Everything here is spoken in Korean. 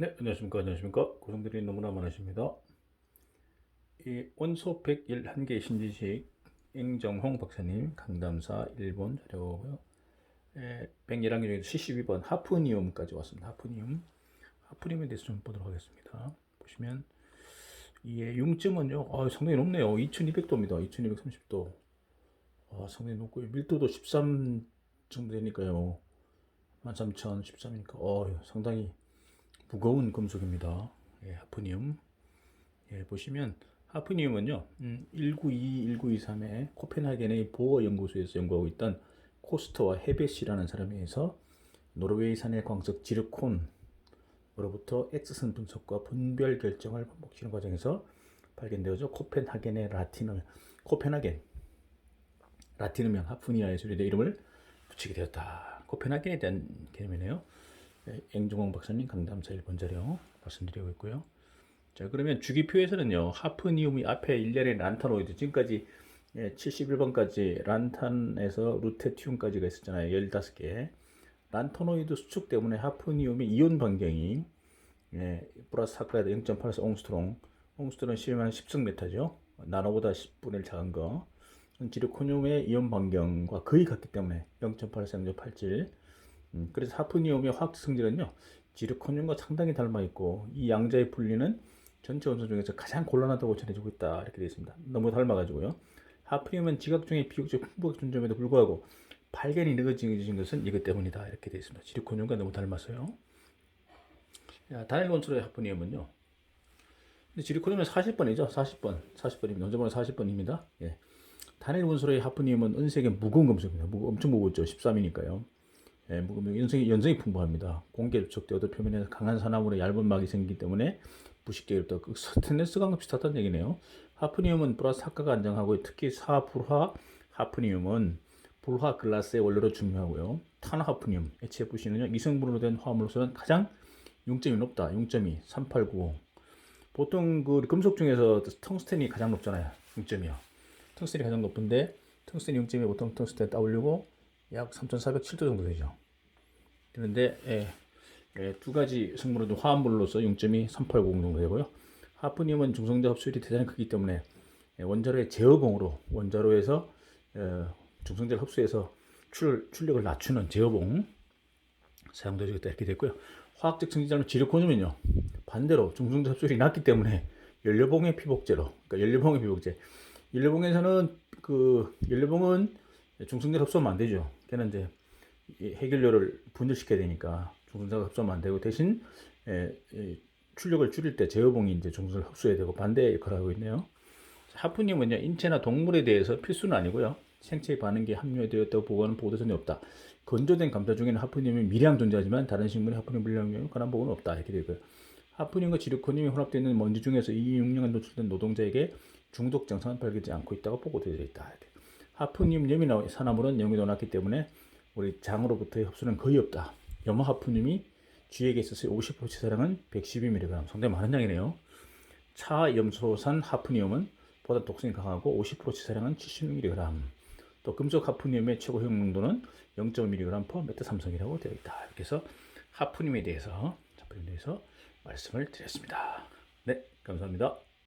네, 안녕하십니까. 안녕하십니까. 고성들이 너무나 많으십니다. 이 원소 101 한계 신지식 앵정홍 박사님 강담사 1번 자료고요. 예, 111개 중에 72번 하프니움까지 왔습니다. 하프니움. 하프니움에 대해서 좀 보도록 하겠습니다. 보시면 이의 융점은요. 아, 상당히 높네요. 2200도입니다. 2230도. 아, 상당히 높고요. 밀도도 13 정도 되니까요. 13,000, 13이니까 어, 상당히 무거운 금속입니다. 예, 하프니움. 예, 보시면 하프니움은요, 음, 192, 1923에 코펜하겐의 보어 연구소에서 연구하고 있던 코스터와 헤베시라는 사람에 의해서 노르웨이산의 광석 지르콘으로부터 X선 분석과 분별 결정을 반복시키는 과정에서 발견되어져 코펜하겐의 라틴을 코펜하겐 라틴어명 하프니아의 소리의 이름을 붙이게 되었다. 코펜하겐에 대한 개념이네요. 네, 앵종홍 박사님 강담사 1번 자료 말씀드리고 있고요. 자 그러면 주기표에서는요 하프니움이 앞에 일련의 란타노이드 지금까지 71번까지 란탄에서 루테튬까지가 있었잖아요 15개. 란타노이드 수축 때문에 하프니움의 이온 반경이 예, 플러스 사카이드 0.84 옹스트롱. 옹스트롱은 10만 10승메타죠. 나노보다 10분의 1 작은 거. 지르코늄의 이온 반경과 거의 같기 때문에 0.84, 0.87 음, 그래서 하프니움의 화학 성질은요 지르코늄과 상당히 닮아 있고 이 양자의 분리는 전체 원소 중에서 가장 곤란하다고 전해지고 있다 이렇게 되어 있습니다. 너무 닮아가지고요. 하프니움은 지각 중에 비교적 풍부하게 존재함에도 불구하고 발견이 늦어진 것은 이것 때문이다 이렇게 되어 있습니다. 지르코늄과 너무 닮았어요. 자, 단일 원소의 하프니움은요. 근데 지르코늄은 40번이죠. 40번. 40번입니다. 원소번호 40번입니다. 예. 단일 원소의 하프니움은 은색의 무거운 금속입니다. 무거, 엄청 무겁죠. 13이니까요. 예, 무거운 연성이, 연성이 풍부합니다. 공기에 접촉되어도 표면에 강한 산화물의 얇은 막이 생기기 때문에 어렵다. 그 스테인레스 강과 비슷하다는 얘기네요. 하프니움은 플러스 학과가 안정하고 특히 사불화 하프니움은 불화 글라스의 원료로 중요하고요. 탄화하프니움, HFC는요, 이성분으로 된 화물로서는 가장 융점이 높다. 융점이 3890. 보통 그 금속 중에서 텅스텐이 가장 높잖아요. 융점이요. 텅스텐이 가장 높은데 텅스텐 융점이 보통 텅스텐 W고 약 3,407도 정도 되죠. 그런데 예, 예, 두 가지 성분으로 화합물로서 0.2 3890 정도 되고요. 하프늄은 중성자 흡수율이 대단히 크기 때문에 예, 원자로의 제어봉으로 원자로에서 어, 중성자를 흡수해서 출, 출력을 낮추는 제어봉 사용되겠다 이렇게 됐고요. 화학적 성질자는 지르코늄은요 반대로 중성자 흡수율이 낮기 때문에 연료봉의 피복제로 그러니까 연료봉의 피복제 연료봉에서는 그 연료봉은 중성자를 흡수하면 안 되죠. 걔는 이제 해결료를 분열시켜야 되니까 중성자가 흡수하면 안 되고 대신 에, 에, 출력을 줄일 때 제어봉이 이제 중성을 흡수해야 되고 반대 역할을 하고 있네요. 하프님은요 인체나 동물에 대해서 필수는 아니고요. 생체의 반응에 함유되었다고 보고하는 보고서는 없다. 건조된 감자 중에는 하프님이 미량 존재하지만 다른 식물이 하프님 분량에 관한 보고는 없다. 이렇게 되고요. 하프님과 지르코늄이 혼합되어 있는 먼지 중에서 이 육량에 노출된 노동자에게 중독 증상은 발견되지 않고 있다고 보고되어 있다. 이렇게. 하프늄 염이나 산화물은 영위도 낮기 때문에 우리 장으로부터의 흡수는 거의 없다. 염화 하프늄이 쥐에게 있어서 50% 치사량은 112mg, 상당히 많은 양이네요. 차염소산 하프늄은 보다 독성이 강하고 50% 치사량은 76mg. 또 금속 하프늄의 최고 효용농도는 0.5mg per 메타 삼성이라고 되어 있다. 이렇게 해서 하프늄에 대해서 대해서 말씀을 드렸습니다. 네, 감사합니다.